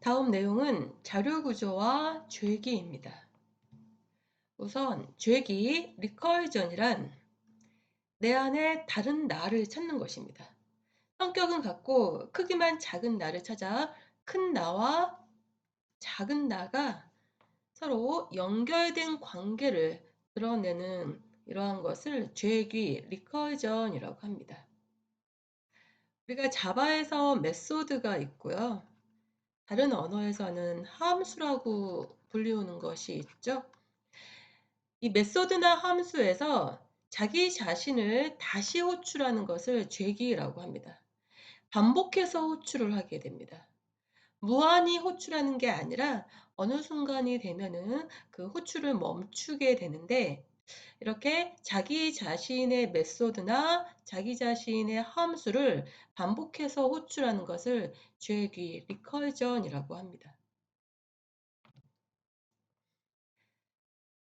다음 내용은 자료 구조와 죄기입니다. 우선 죄기 리커전이란 내 안에 다른 나를 찾는 것입니다. 성격은 같고 크기만 작은 나를 찾아 큰 나와 작은 나가 서로 연결된 관계를 드러내는 이러한 것을 죄기 리커전이라고 합니다. 우리가 자바에서 메소드가 있고요. 다른 언어에서는 함수라고 불리우는 것이 있죠. 이 메소드나 함수에서 자기 자신을 다시 호출하는 것을 죄기라고 합니다. 반복해서 호출을 하게 됩니다. 무한히 호출하는 게 아니라 어느 순간이 되면은 그 호출을 멈추게 되는데 이렇게 자기 자신의 메소드나 자기 자신의 함수를 반복해서 호출하는 것을 죄기 리컬전이라고 합니다.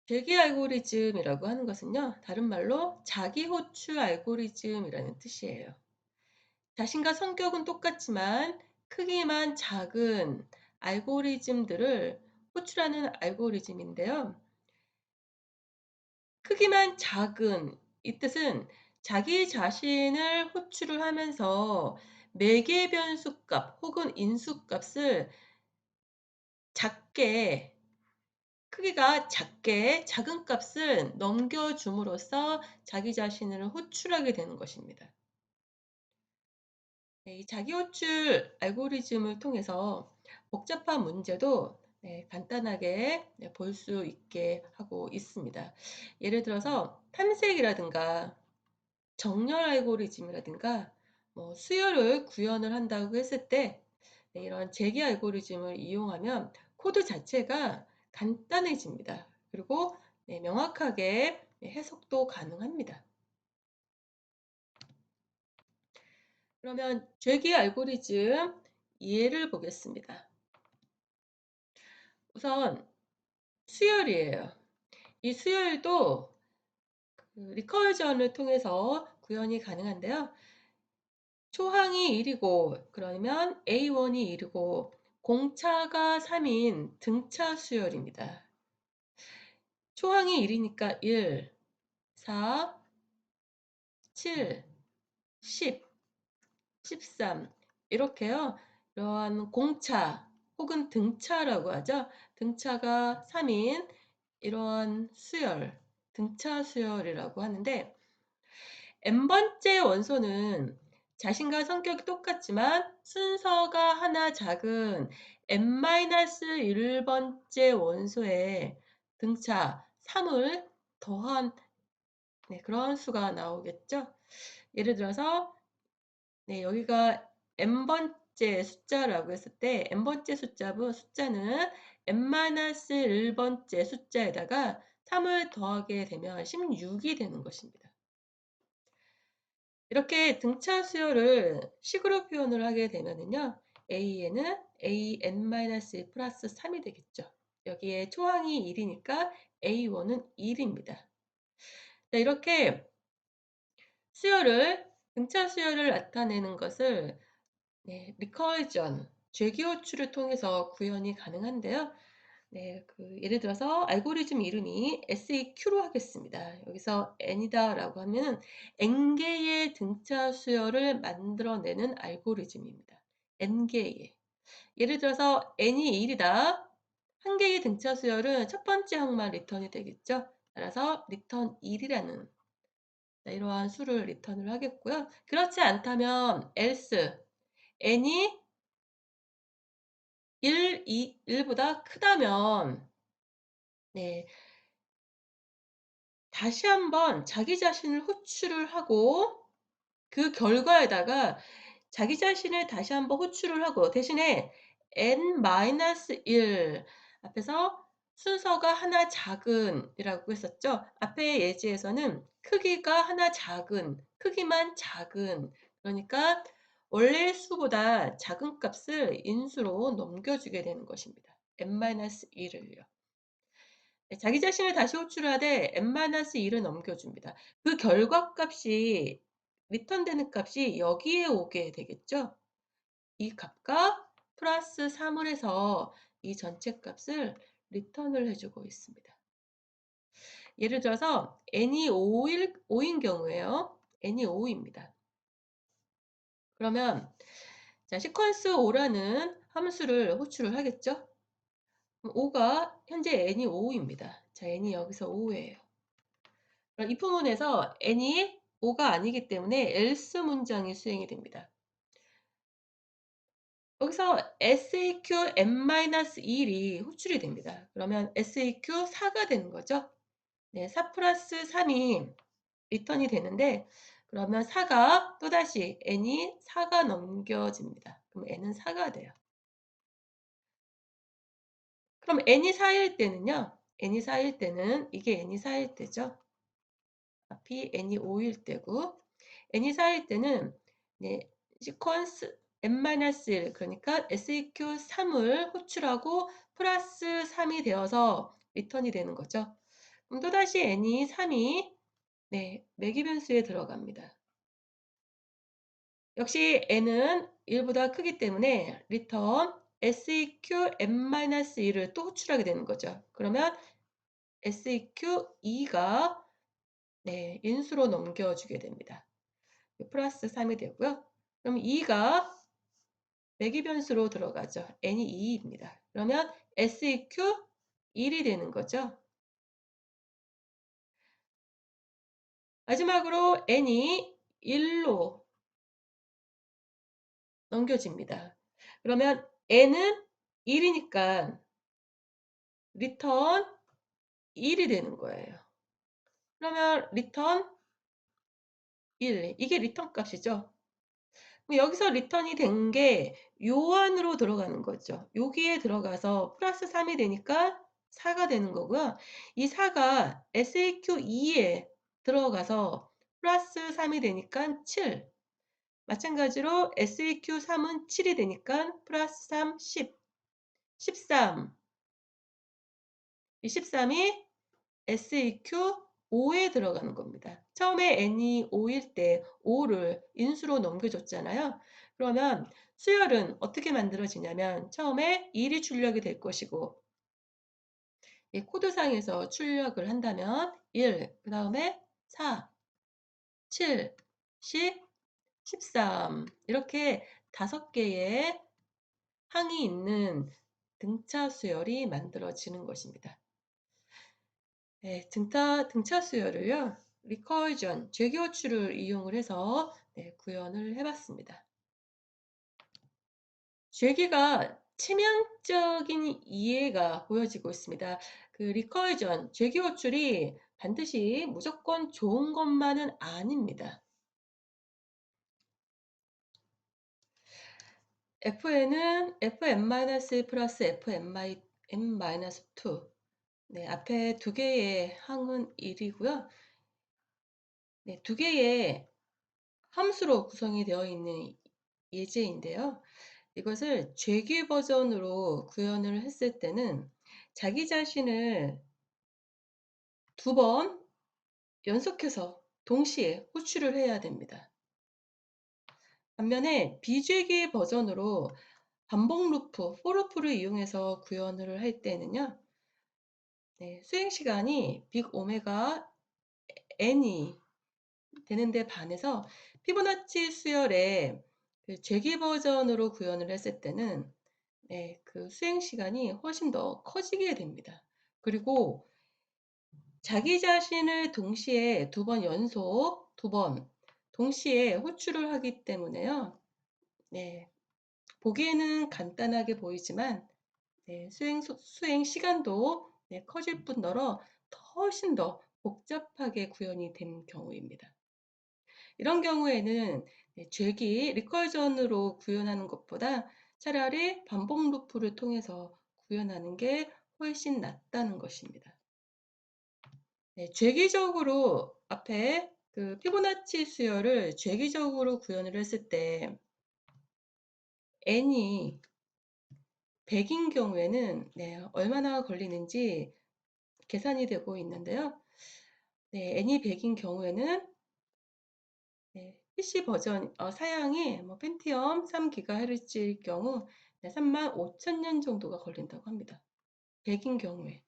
대기 알고리즘이라고 하는 것은요, 다른 말로 자기 호출 알고리즘이라는 뜻이에요. 자신과 성격은 똑같지만 크기만 작은 알고리즘들을 호출하는 알고리즘인데요. 크기만 작은 이 뜻은 자기 자신을 호출을 하면서 매개 변수값 혹은 인수값을 작게 크기가 작게 작은 값을 넘겨줌으로써 자기 자신을 호출하게 되는 것입니다. 네, 이 자기 호출 알고리즘을 통해서 복잡한 문제도 네, 간단하게 네, 볼 수 있게 하고 있습니다. 예를 들어서 탐색이라든가 정렬 알고리즘이라든가 뭐 수열을 구현을 한다고 했을 때 네, 이런 재기 알고리즘을 이용하면 코드 자체가 간단해집니다. 그리고 네, 명확하게 해석도 가능합니다. 그러면 죄기 알고리즘 예를 보겠습니다. 우선 수열이에요. 이 수열도 그 리커전을 통해서 구현이 가능한데요. 초항이 1이고 그러면 A1이 1이고 공차가 3인 등차 수열입니다. 초항이 1이니까 1, 4, 7, 10, 13 이렇게요. 이러한 공차 혹은 등차라고 하죠. 등차가 3인 이러한 수열, 등차 수열이라고 하는데 n번째 원소는 자신과 성격이 똑같지만 순서가 하나 작은 n-1번째 원소에 등차 3을 더한 네, 그런 수가 나오겠죠. 예를 들어서 네, 여기가 n번 째 숫자라고 했을 때 n번째 숫자부 숫자는 n-1번째 숫자에다가 3을 더하게 되면 16이 되는 것입니다. 이렇게 등차 수열을 식으로 표현을 하게 되면은요. a에는 an-1 플러스 3이 되겠죠. 여기에 초항이 1이니까 a1은 1입니다. 자, 이렇게 수열을 등차 수열을 나타내는 것을 네, 리커전, 죄기호출을 통해서 구현이 가능한데요. 네, 그 예를 들어서 알고리즘 이름이 SEQ로 하겠습니다. 여기서 N이다라고 하면 N개의 등차 수열을 만들어내는 알고리즘입니다. N개의. 예를 들어서 N이 1이다. 한 개의 등차 수열은 첫 번째 항만 리턴이 되겠죠. 따라서 리턴 1이라는 이러한 수를 리턴을 하겠고요. 그렇지 않다면 else n이 1, 2, 1보다 크다면 네. 다시 한번 자기 자신을 호출을 하고 그 결과에다가 자기 자신을 다시 한번 호출을 하고 대신에 n-1 앞에서 순서가 하나 작은 이라고 했었죠. 앞에 예지에서는 크기가 하나 작은, 크기만 작은 그러니까 원래 수보다 작은 값을 인수로 넘겨주게 되는 것입니다. n-1을요. 자기 자신을 다시 호출하되 n-1을 넘겨줍니다. 그 결과 값이 리턴되는 값이 여기에 오게 되겠죠. 이 값과 플러스 3을 해서 이 전체 값을 리턴을 해주고 있습니다. 예를 들어서 n이 5일, 5인 경우에요. n이 5입니다. 그러면 자, 시퀀스 5라는 함수를 호출을 하겠죠? 5가 현재 n이 5입니다. 자, n이 여기서 5예요. 이 부분에서 n이 5가 아니기 때문에 else 문장이 수행이 됩니다. 여기서 SAQ n-1이 호출이 됩니다. 그러면 SAQ 4가 되는 거죠. 네, 4 플러스 3이 리턴이 되는데 그러면 4가 또다시 n이 4가 넘겨집니다. 그럼 n은 4가 돼요. 그럼 n이 4일 때는요. n이 4일 때는 이게 n이 4일 때죠. 앞이 n이 5일 때고 n이 4일 때는 네, 시퀀스 n-1 그러니까 SEQ 3을 호출하고 플러스 3이 되어서 리턴이 되는 거죠. 그럼 또다시 n이 3이 네, 매기 변수에 들어갑니다. 역시 n은 1보다 크기 때문에 return seq n-1을 또 호출하게 되는 거죠. 그러면 seq 2가 네, 인수로 넘겨주게 됩니다. 플러스 3이 되고요. 그럼 2가 매기 변수로 들어가죠. n이 2입니다. 그러면 seq 1이 되는 거죠. 마지막으로 n이 1로 넘겨집니다. 그러면 n은 1이니까 리턴 1이 되는 거예요. 그러면 리턴 1 이게 리턴 값이죠. 여기서 리턴이 된 게 요 안으로 들어가는 거죠. 여기에 들어가서 플러스 3이 되니까 4가 되는 거고요. 이 4가 SAQ2에 들어가서 플러스 3이 되니까 7. 마찬가지로 SAQ3은 7이 되니까 플러스 3, 10. 13. 이 13이 SAQ 5에 들어가는 겁니다. 처음에 n이 5일 때 5를 인수로 넘겨줬잖아요. 그러면 수열은 어떻게 만들어지냐면 처음에 1이 출력이 될 것이고 코드상에서 출력을 한다면 1, 그 다음에 4, 7, 10, 13 이렇게 다섯 개의 항이 있는 등차 수열이 만들어지는 것입니다. 네, 등차, 등차 수열을요. 리커전, 죄기호출을 이용을 해서 네, 구현을 해봤습니다. 죄기가 치명적인 이해가 보여지고 있습니다. 그 리커전, 죄기 호출이 반드시 무조건 좋은 것만은 아닙니다. fn은 fn-1 플러스 fn-2 네, 앞에 두 개의 항은 1이고요. 네, 두 개의 함수로 구성이 되어 있는 예제인데요. 이것을 죄기 버전으로 구현을 했을 때는 자기 자신을 두 번 연속해서 동시에 호출을 해야 됩니다. 반면에 비죄기 버전으로 반복 루프, 포루프를 이용해서 구현을 할 때는요. 네, 수행 시간이 빅 오메가 n이 되는데 반해서 피보나치 수열의 그 죄기 버전으로 구현을 했을 때는 네, 그 수행 시간이 훨씬 더 커지게 됩니다. 그리고 자기 자신을 동시에 두 번 연속, 두 번 동시에 호출을 하기 때문에요. 네, 보기에는 간단하게 보이지만 네, 수행, 수행 시간도 네, 커질 뿐더러 훨씬 더 복잡하게 구현이 된 경우입니다. 이런 경우에는 네, 죄기 리컬전으로 구현하는 것보다 차라리 반복 루프를 통해서 구현하는 게 훨씬 낫다는 것입니다. 네, 죄기적으로 앞에 그 피보나치 수열을 죄기적으로 구현을 했을 때 n이 100인 경우에는 네, 얼마나 걸리는지 계산이 되고 있는데요. 네, n이 100인 경우에는 네, PC 버전 어, 사양이 뭐 펜티엄 3GHz일 경우 35,000년 정도가 걸린다고 합니다. 100인 경우에.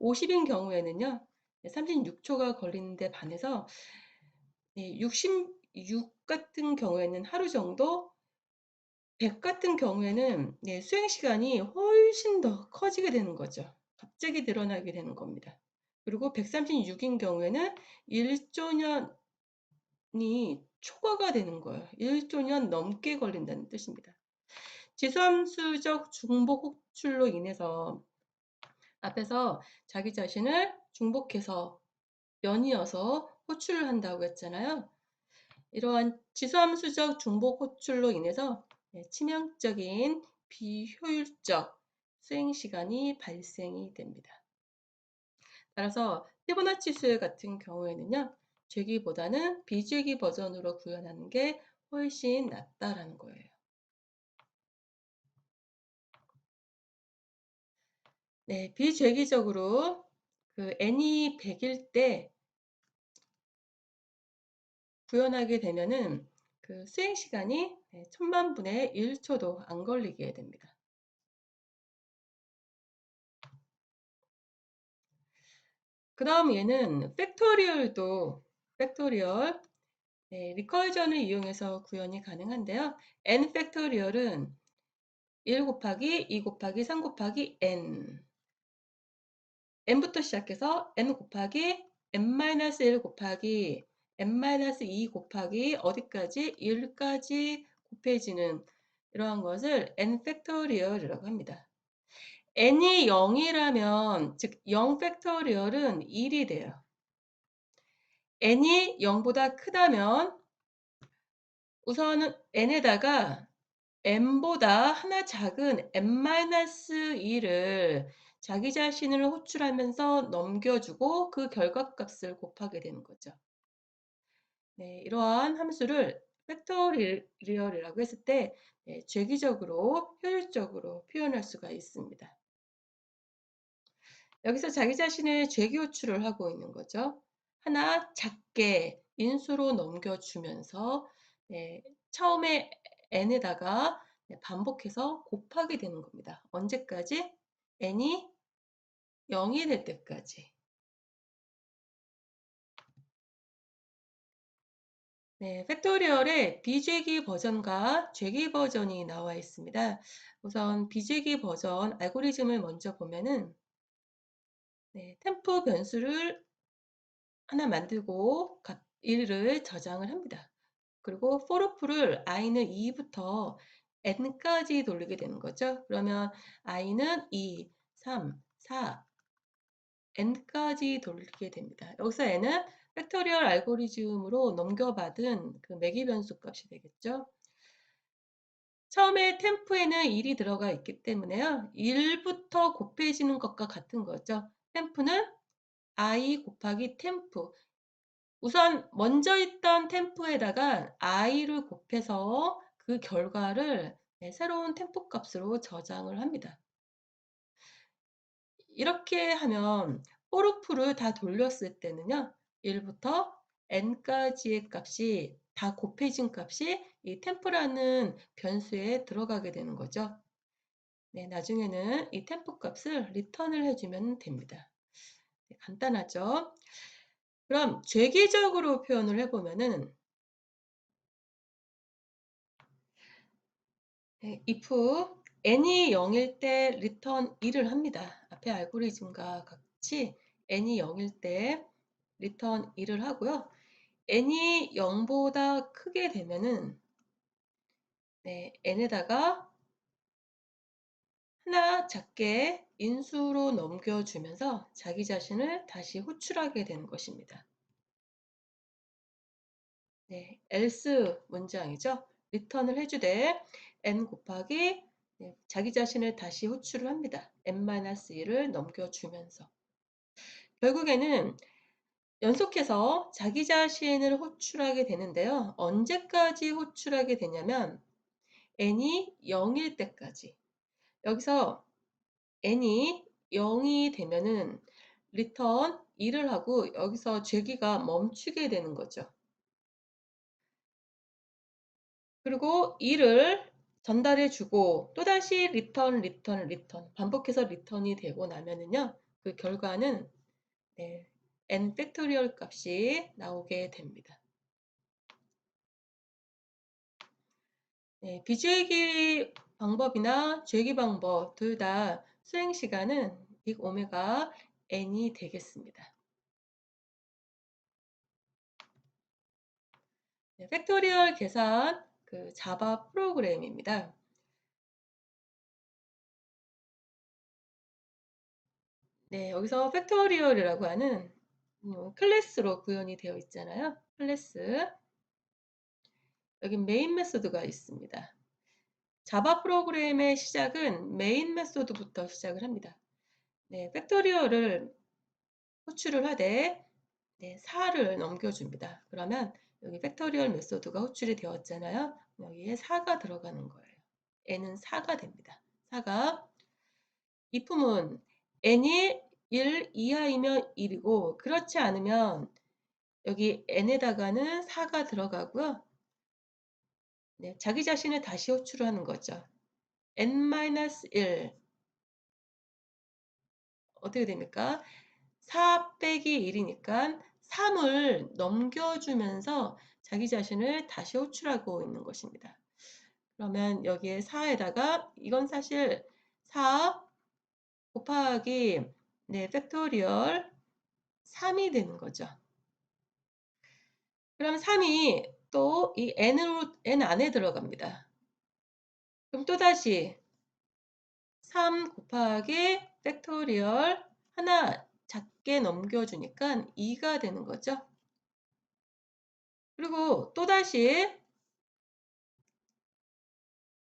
50인 경우에는요. 36초가 걸리는데 반해서 66 같은 경우에는 하루 정도 100 같은 경우에는 네, 수행 시간이 훨씬 더 커지게 되는 거죠. 갑자기 늘어나게 되는 겁니다. 그리고 136인 경우에는 1조 년이 초과가 되는 거예요. 1조 년 넘게 걸린다는 뜻입니다. 지수함수적 중복 호출로 인해서 앞에서 자기 자신을 중복해서 연이어서 호출을 한다고 했잖아요. 이러한 지수함수적 중복 호출로 인해서 네, 치명적인 비효율적 수행 시간이 발생이 됩니다. 따라서 피보나치 수열 같은 경우에는요. 죄기보다는 비죄기 버전으로 구현하는 게 훨씬 낫다라는 거예요. 네, 비죄기적으로 그 n이 100일 때 구현하게 되면은 그 수행 시간이 천만 분의 1초도 안 걸리게 됩니다. 그 다음 얘는 팩토리얼도 팩토리얼 네, 리커전을 이용해서 구현이 가능한데요. n 팩토리얼은 1 곱하기 2 곱하기 3 곱하기 n n부터 시작해서 n 곱하기 n-1 곱하기 n-2 곱하기 어디까지 1까지 곱해지는 이러한 것을 n 팩토리얼이라고 합니다. n이 0이라면 즉 0 팩토리얼은 1이 돼요. n이 0보다 크다면 우선은 n에다가 n보다 하나 작은 n-2를 자기 자신을 호출하면서 넘겨주고 그 결과값을 곱하게 되는 거죠. 네, 이러한 함수를 팩토리얼이라고 했을 때 네, 죄기적으로 효율적으로 표현할 수가 있습니다. 여기서 자기 자신의 죄기 호출을 하고 있는 거죠. 하나 작게 인수로 넘겨주면서 네, 처음에 n에다가 네, 반복해서 곱하게 되는 겁니다. 언제까지? n이 0이 될 때까지. 네, 팩토리얼의 비죄기 버전과 죄기 버전이 나와 있습니다. 우선 비죄기 버전 알고리즘을 먼저 보면은 네, 템포 변수를 하나 만들고 1을 저장을 합니다. 그리고 forloop를 i는 2부터 n까지 돌리게 되는 거죠. 그러면 i는 2, 3, 4, n까지 돌리게 됩니다. 여기서 n은 팩토리얼 알고리즘으로 넘겨받은 그 매기 변수 값이 되겠죠. 처음에 템프에는 1이 들어가 있기 때문에요. 1부터 곱해지는 것과 같은 거죠. 템프는 i 곱하기 템프. 우선 먼저 있던 템프에다가 i를 곱해서 그 결과를 네, 새로운 템프 값으로 저장을 합니다. 이렇게 하면 포르프를 다 돌렸을 때는요. 1부터 n까지의 값이 다 곱해진 값이 이 템프라는 변수에 들어가게 되는 거죠. 네, 나중에는 이 템프 값을 리턴을 해주면 됩니다. 네, 간단하죠? 그럼 죄기적으로 표현을 해보면은 네, if n이 0일 때 리턴 1을 합니다. 앞에 알고리즘과 같이 n이 0일 때 리턴 1을 하고요. n이 0보다 크게 되면은 네, n에다가 하나 작게 인수로 넘겨주면서 자기 자신을 다시 호출하게 되는 것입니다. 네, else 문장이죠. 리턴을 해주되 n 곱하기 네, 자기 자신을 다시 호출을 합니다. n-1을 넘겨주면서 결국에는 연속해서 자기 자신을 호출하게 되는데요. 언제까지 호출하게 되냐면 n이 0일 때까지 여기서 n이 0이 되면은 리턴 1을 하고 여기서 죄기가 멈추게 되는 거죠. 그리고 1을 전달해 주고 또다시 리턴, 리턴, 리턴 반복해서 리턴이 되고 나면은요. 그 결과는 네, n 팩토리얼 값이 나오게 됩니다. 네, 비주의기 방법이나 죄기 방법 둘 다 수행 시간은 빅 오메가 n이 되겠습니다. 네, 팩토리얼 계산 그 자바 프로그램입니다. 네, 여기서 팩토리얼이라고 하는 음, 클래스로 구현이 되어 있잖아요. 클래스. 여기 메인 메소드가 있습니다. 자바 프로그램의 시작은 메인 메소드부터 시작을 합니다. 네, 팩토리얼을 호출을 하되 네, 4를 넘겨줍니다. 그러면 여기 팩토리얼 메소드가 호출이 되었잖아요. 여기에 4가 들어가는 거예요. n은 4가 됩니다. 4가 이 품은 n이 1 이하이면 1이고 그렇지 않으면 여기 n에다가는 4가 들어가고요. 네, 자기 자신을 다시 호출하는 거죠. n-1 어떻게 됩니까? 4 빼기 1이니까 3을 넘겨주면서 자기 자신을 다시 호출하고 있는 것입니다. 그러면 여기에 4에다가 이건 사실 4 곱하기 네, 팩토리얼 3이 되는 거죠. 그럼 3이 또 이 n으로 n 안에 들어갑니다. 그럼 또다시 3 곱하기 팩토리얼 하나 작게 넘겨주니까 2가 되는 거죠. 그리고 또다시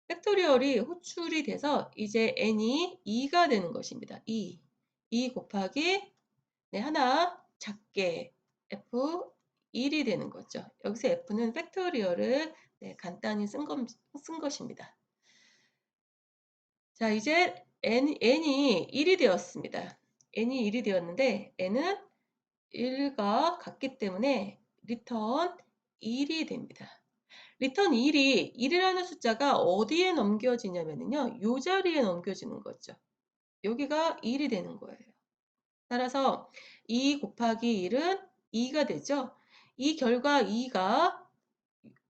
팩토리얼이 호출이 돼서 이제 n이 2가 되는 것입니다. 2. 2 곱하기 네, 하나 작게 f 1이 되는 거죠. 여기서 f는 팩토리얼을 네, 간단히 쓴, 것, 쓴 것입니다. 자, 이제 n, n이 1이 되었습니다. N이 1이 되었는데 n은 1과 같기 때문에 리턴 1이 됩니다. 리턴 1이 1이라는 숫자가 어디에 넘겨지냐면요. 요 자리에 넘겨지는 거죠. 여기가 1이 되는 거예요. 따라서 2 곱하기 1은 2가 되죠. 이 결과 2가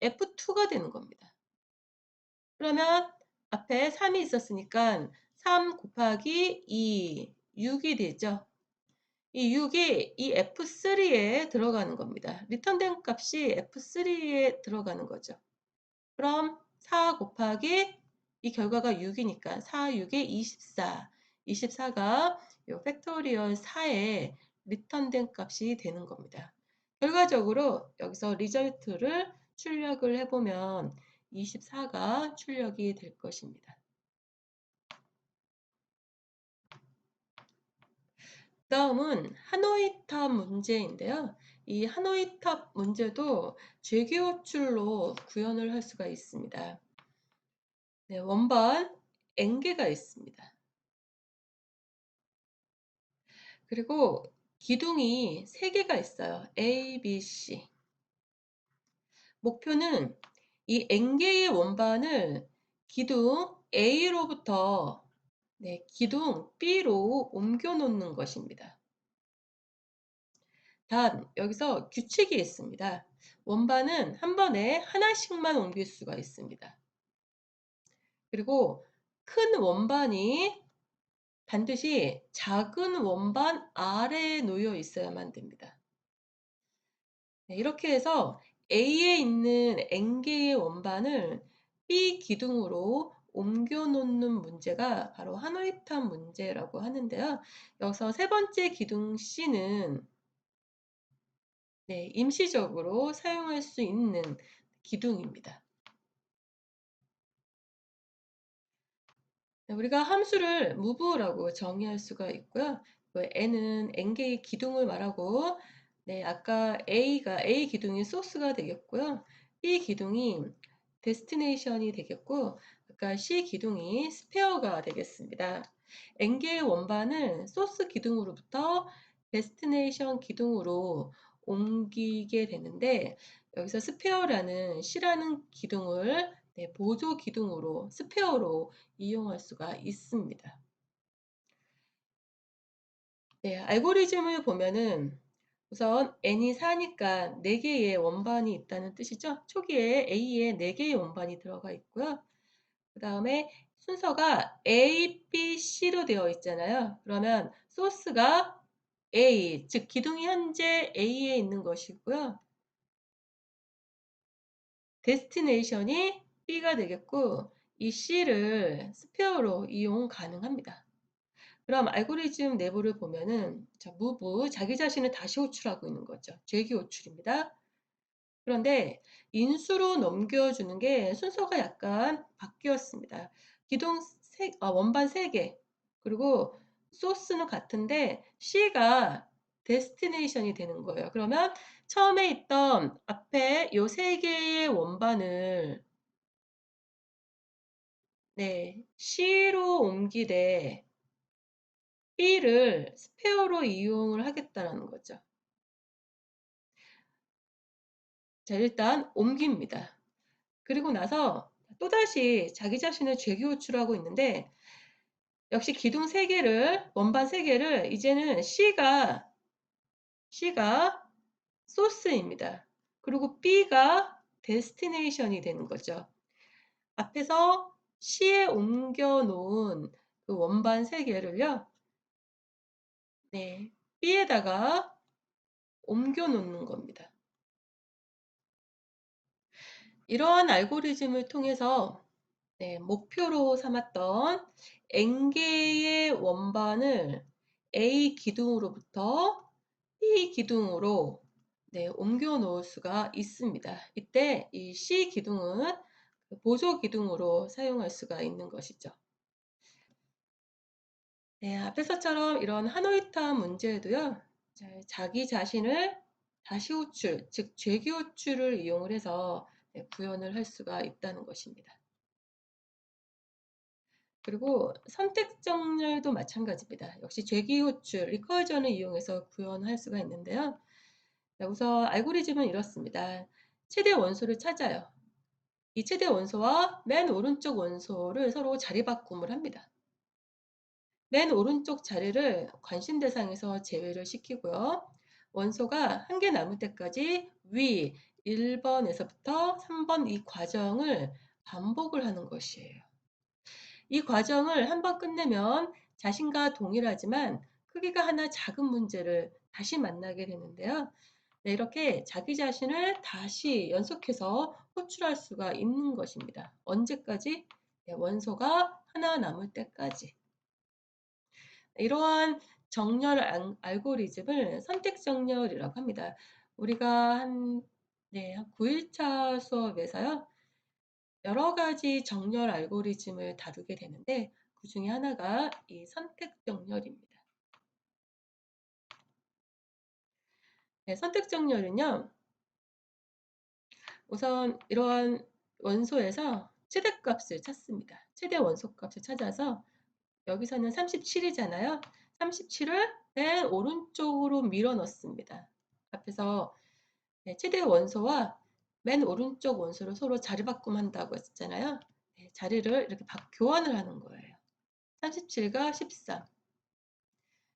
F2가 되는 겁니다. 그러면 앞에 3이 있었으니까 3 곱하기 2, 6이 되죠. 이 6이 이 F3에 들어가는 겁니다. 리턴된 값이 F3에 들어가는 거죠. 그럼 4 곱하기 이 결과가 6이니까 4, 6에 24. 24가 이 팩토리얼 4에 리턴된 값이 되는 겁니다. 결과적으로 여기서 리절트를 출력을 해보면 24가 출력이 될 것입니다. 다음은 하노이탑 문제인데요. 이 하노이탑 문제도 죄기호출로 구현을 할 수가 있습니다. 네, 원반 N개가 있습니다. 그리고 기둥이 3개가 있어요. A, B, C. 목표는 이 N개의 원반을 기둥 A로부터 네, 기둥 B로 옮겨 놓는 것입니다. 단 여기서 규칙이 있습니다. 원반은 한 번에 하나씩만 옮길 수가 있습니다. 그리고 큰 원반이 반드시 작은 원반 아래에 놓여 있어야만 됩니다. 네, 이렇게 해서 A에 있는 N개의 원반을 B 기둥으로 옮겨 놓는 문제가 바로 하노이탑 문제라고 하는데요. 여기서 세 번째 기둥 C는 네, 임시적으로 사용할 수 있는 기둥입니다. 네, 우리가 함수를 move라고 정의할 수가 있고요. n은 n개의 기둥을 말하고 네, 아까 a가 a 기둥이 소스가 되겠고요. b 기둥이 데스티네이션이 되겠고 아까 c 기둥이 스페어가 되겠습니다. n개의 원반을 소스 기둥으로부터 데스티네이션 기둥으로 옮기게 되는데 여기서 스페어라는 c라는 기둥을 네, 보조 기둥으로 스페어로 이용할 수가 있습니다. 네, 알고리즘을 보면은 우선 n이 4니까 4개의 원반이 있다는 뜻이죠. 초기에 a에 4개의 원반이 들어가 있고요. 그 다음에 순서가 A, B, C로 되어 있잖아요. 그러면 소스가 A, 즉 기둥이 현재 A에 있는 것이고요. 데스티네이션이 B가 되겠고 이 C를 스페어로 이용 가능합니다. 그럼 알고리즘 내부를 보면은 자, 무브 자기 자신을 다시 호출하고 있는 거죠. 죄기 호출입니다. 그런데 인수로 넘겨주는 게 순서가 약간 바뀌었습니다. 기둥 세, 아, 원반 3개 그리고 소스는 같은데 C가 데스티네이션이 되는 거예요. 그러면 처음에 있던 앞에 요 세 개의 원반을 네, C로 옮기되 B를 스페어로 이용을 하겠다는 거죠. 자, 일단 옮깁니다. 그리고 나서 또다시 자기 자신을 죄기 호출하고 있는데 역시 기둥 3개를 원반 3개를 이제는 C가 C가 소스입니다. 그리고 B가 데스티네이션이 되는 거죠. 앞에서 C에 옮겨 놓은 그 원반 3개를요. 네, B에다가 옮겨 놓는 겁니다. 이러한 알고리즘을 통해서 네, 목표로 삼았던 n개의 원반을 A 기둥으로부터 B 기둥으로 네, 옮겨 놓을 수가 있습니다. 이때 이 C 기둥은 보조 기둥으로 사용할 수가 있는 것이죠. 네, 앞에서처럼 이런 하노이타 문제에도요. 자기 자신을 다시 호출, 즉 죄기 호출을 이용을 해서 네, 구현을 할 수가 있다는 것입니다. 그리고 선택 정렬도 마찬가지입니다. 역시 죄기 호출, 리커전을 이용해서 구현할 수가 있는데요. 우선 알고리즘은 이렇습니다. 최대 원소를 찾아요. 이 최대 원소와 맨 오른쪽 원소를 서로 자리 바꿈을 합니다. 맨 오른쪽 자리를 관심 대상에서 제외를 시키고요. 원소가 한 개 남을 때까지 위 1번에서부터 3번 이 과정을 반복을 하는 것이에요. 이 과정을 한번 끝내면 자신과 동일하지만 크기가 하나 작은 문제를 다시 만나게 되는데요. 네, 이렇게 자기 자신을 다시 연속해서 호출할 수가 있는 것입니다. 언제까지? 네, 원소가 하나 남을 때까지. 이러한 정렬 알고리즘을 선택 정렬이라고 합니다. 우리가 한, 네, 9일차 수업에서요. 여러 가지 정렬 알고리즘을 다루게 되는데 그 중에 하나가 이 선택 정렬입니다. 네, 선택 정렬은요. 우선 이러한 원소에서 최대값을 찾습니다. 최대 원소값을 찾아서 여기서는 37이잖아요. 37을 맨 오른쪽으로 밀어 넣습니다. 앞에서 네, 최대 원소와 맨 오른쪽 원소를 서로 자리 바꿈한다고 했잖아요. 네, 자리를 이렇게 교환을 하는 거예요. 37과 13.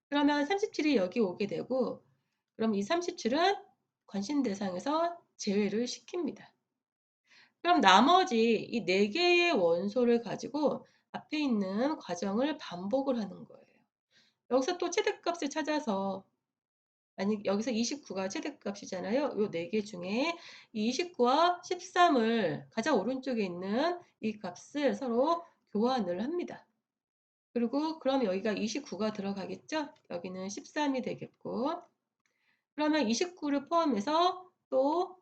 그러면 37이 여기 오게 되고 그럼 이 37은 관심 대상에서 제외를 시킵니다. 그럼 나머지 이 4개의 원소를 가지고 앞에 있는 과정을 반복을 하는 거예요. 여기서 또 최대값을 찾아서 만약 여기서 29가 최대값이잖아요. 요 네 개 중에 이 29와 13을 가장 오른쪽에 있는 이 값을 서로 교환을 합니다. 그리고 그럼 여기가 29가 들어가겠죠? 여기는 13이 되겠고 그러면 29를 포함해서 또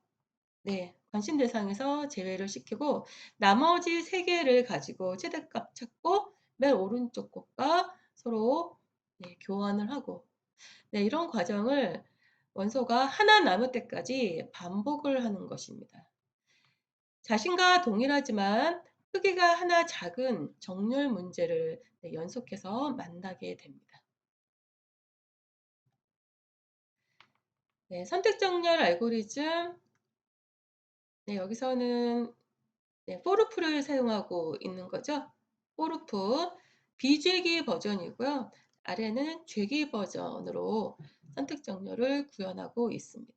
네, 관심 대상에서 제외를 시키고 나머지 3개를 가지고 최대값 찾고 맨 오른쪽 것과 서로 네, 교환을 하고 네, 이런 과정을 원소가 하나 남을 때까지 반복을 하는 것입니다. 자신과 동일하지만 크기가 하나 작은 정렬 문제를 네, 연속해서 만나게 됩니다. 네, 선택 정렬 알고리즘 네, 여기서는 네 포르프를 사용하고 있는 거죠. 포르프 비죄기 버전이고요. 아래는 죄기 버전으로 선택 정렬을 구현하고 있습니다.